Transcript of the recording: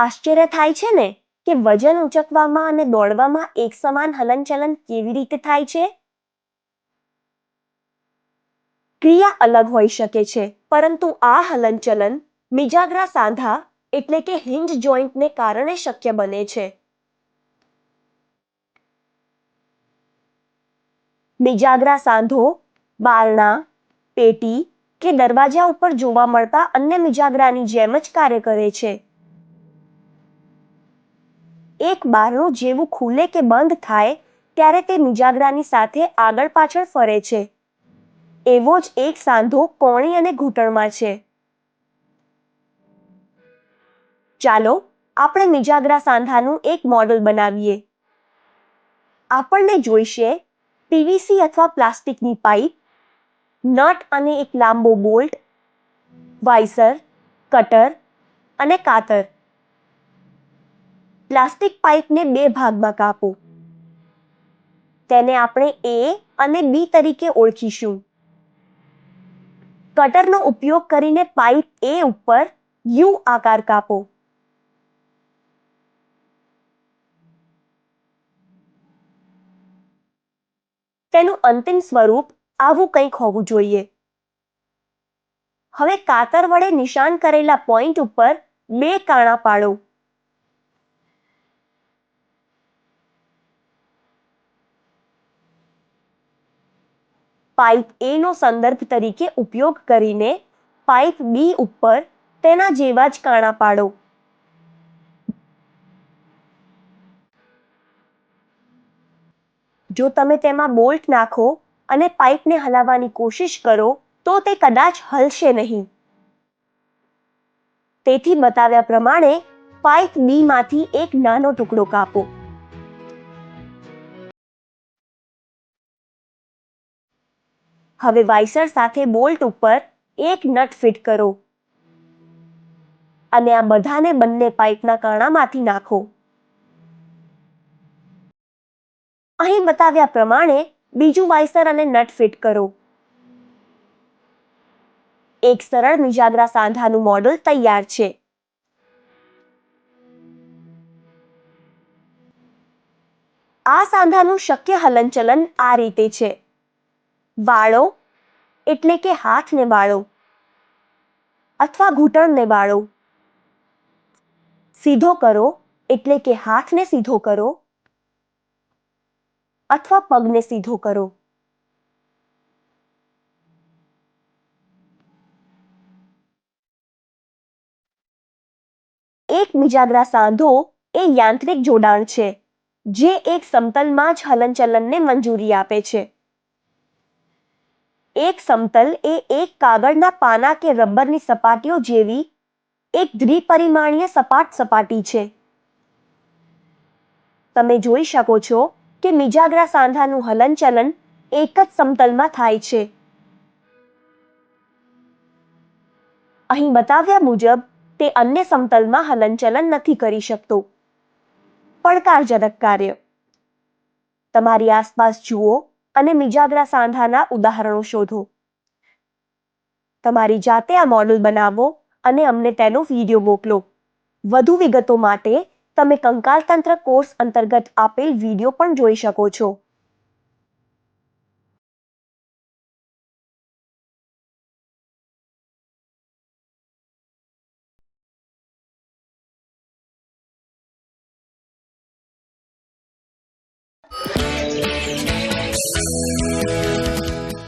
આશ્ચર્ય થાય છે ને કે વજન ઉચકવામાં અને દોડવામાં એક સમાન હલનચલન કેવી રીતે થાય છે? ક્રિયા અલગ હોઈ શકે છે, પરંતુ આ હલનચલન મિજાગ્રા સાંધા એટલે કે હિન્જ જોઈન્ટને કારણે શક્ય બને છે. મિજાગ્રા સાંધો બારણા, પેટી કે દરવાજા ઉપર જોવા મળતા અન્ય મિજાગરાની જેમ જ કાર્ય કરે છે. એક બારણું જેવું ખુલે કે બંધ થાય, ત્યારે તે મિજાગરાની સાથે આગળ પાછળ ફરે છે. એવો જ એક સાંધો કોણી અને ઘૂંટણમાં છે. ચાલો, આપણે મિજાગરા સાંધાનું એક મોડલ બનાવીએ. આપણને જોઈશે, પીવીસી અથવા પ્લાસ્ટિકની પાઇપ, નટ અને એક લાંબો બોલ્ટ વાઇસર કટર અને કાતર. પ્લાસ્ટિક પાઇપને બે ભાગમાં કાપો. તેને આપણે એ અને બી તરીકે ઓળખીશું. કટરનો ઉપયોગ કરીને પાઇપ એ ઉપર યુ આકાર કાપો. તેનું અંતિમ સ્વરૂપ આવું કંઈક હોવું જોઈએ. હવે કાતર વડે નિશાન કરેલા પોઈન્ટ ઉપર બે કાણા પાડો. પાઇપ એ નો સંદર્ભ તરીકે ઉપયોગ કરીને પાઇપ બી ઉપર તેના જેવા જ કાણા પાડો. જો તમે તેમાં બોલ્ટ નાખો અને પાઇપને હલાવવાની કોશિશ કરો, તો તે કદાચ હલશે નહીં. તેથી બતાવ્યા પ્રમાણે પાઇપ બી માંથી એક નાનો ટુકડો કાપો. હવે વાઇસર સાથે બોલ્ટ ઉપર એક નટ ફિટ કરો. અને આ બધાને બંને પાઇપના કાણામાંથી નાખો. અહીં બતાવ્યા પ્રમાણે બીજું વાઇસર અને નટ ફિટ કરો. એક સરળ મિજાગરા સાંધાનું મોડલ તૈયાર છે. આ સાંધાનું શક્ય હલનચલન આ રીતે છે. વાળો એટલે કે હાથને વાળો અથવા ઘૂંટણને વાળો સીધો કરો એટલે કે હાથને સીધો કરો અથવા પગને સીધો કરો. એક મિજાગરા સાંધો એ યાંત્રિક જોડાણ છે, જે એક સમતલમાં જ હલનચલનને મંજૂરી આપે છે. એક સમતલ એ એક કાગળના પાના કે રબરની સપાટીઓ જેવી એક દ્વિપરિમાણીય સપાટ સપાટી છે. તમે જોઈ શકો છો કે મિજાગરા સાંધાનું હલનચલન એક જ સમતલમાં થાય છે. અહીં બતાવ્યા મુજબ તે અન્ય સમતલમાં હલનચલન નથી કરી શકતો. પડકારજનક કાર્ય. તમારી આસપાસ જુઓ અને મિજાગરા સાંધાના ઉદાહરણો શોધો તમારી જાતે આ મોડલ બનાવો અને અમને તેનો વીડિયો મોકલો વધુ વિગતો માટે તમે કંકાલ તંત્ર કોર્સ અંતર્ગત આપેલ વીડિયો પણ જોઈ શકો છો